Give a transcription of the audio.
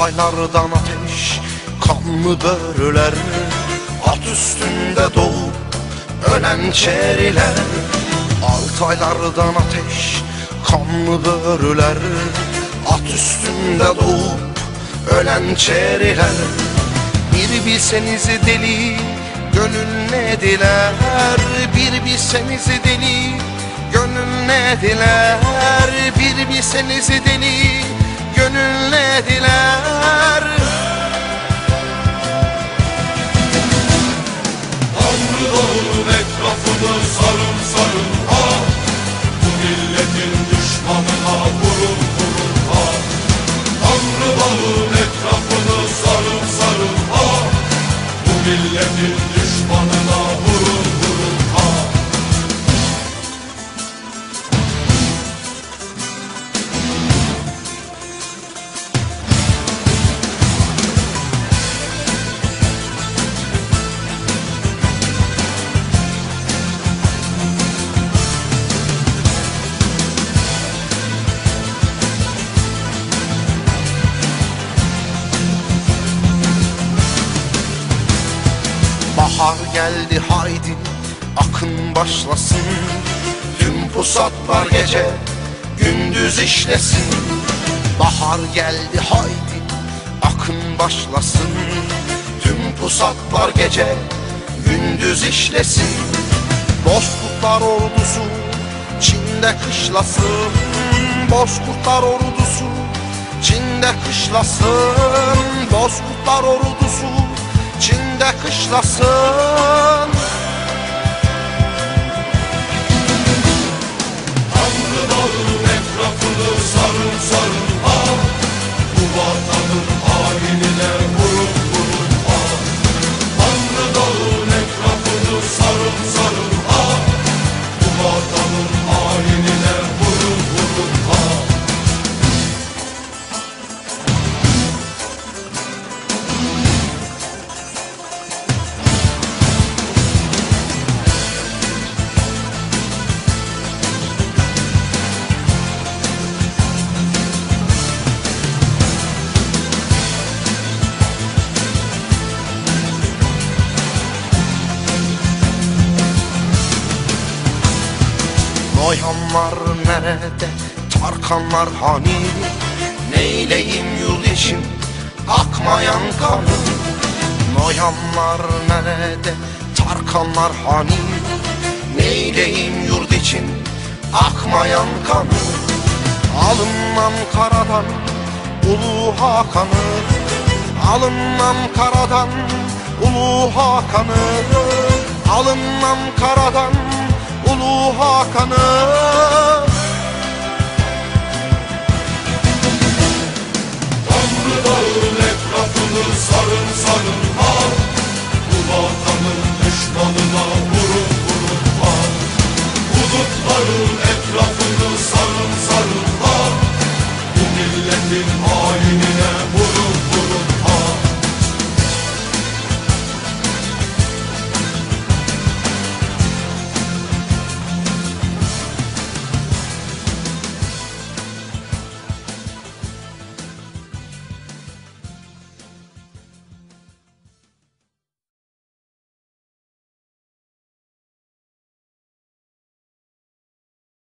Altaylardan ateş kanlı börüler At üstünde doğup ölen çeriler. Altaylardan ateş kanlı börüler At üstünde doğup ölen çeriler. Bir bilseniz deli gönül ne diler? Bir bilseniz deli gönül ne diler? Bir bilseniz deli gönül ne diler. Tanrı dağın etrafını sarın sarın ha. Bu milletin düşmanına vurun vurun ha. Tanrı dağın etrafını sarın sarın ha. Bu milletin düşmanına Bahar geldi haydi akın başlasın. Tüm pusatlar gece gündüz işlesin. Bahar geldi haydi akın başlasın. Tüm pusatlar gece gündüz işlesin. Bozkurtlar ordusu Çin'de kışlasın. Bozkurtlar ordusu Çin'de kışlasın. Bozkurtlar ordusu Çin'de Noyanlar nerede, Tarkanlar hani? Neyleyim yurt içim, akmayan kanım Noyanlar nerede, Tarkanlar hani? Neyleyim yurt için, akmayan kanım Alın Ankara'dan, Ulu Hakan'ı. Alın Ankara'dan, Ulu Hakan'ı. Alın Ankara'dan, Ulu Hakan'ı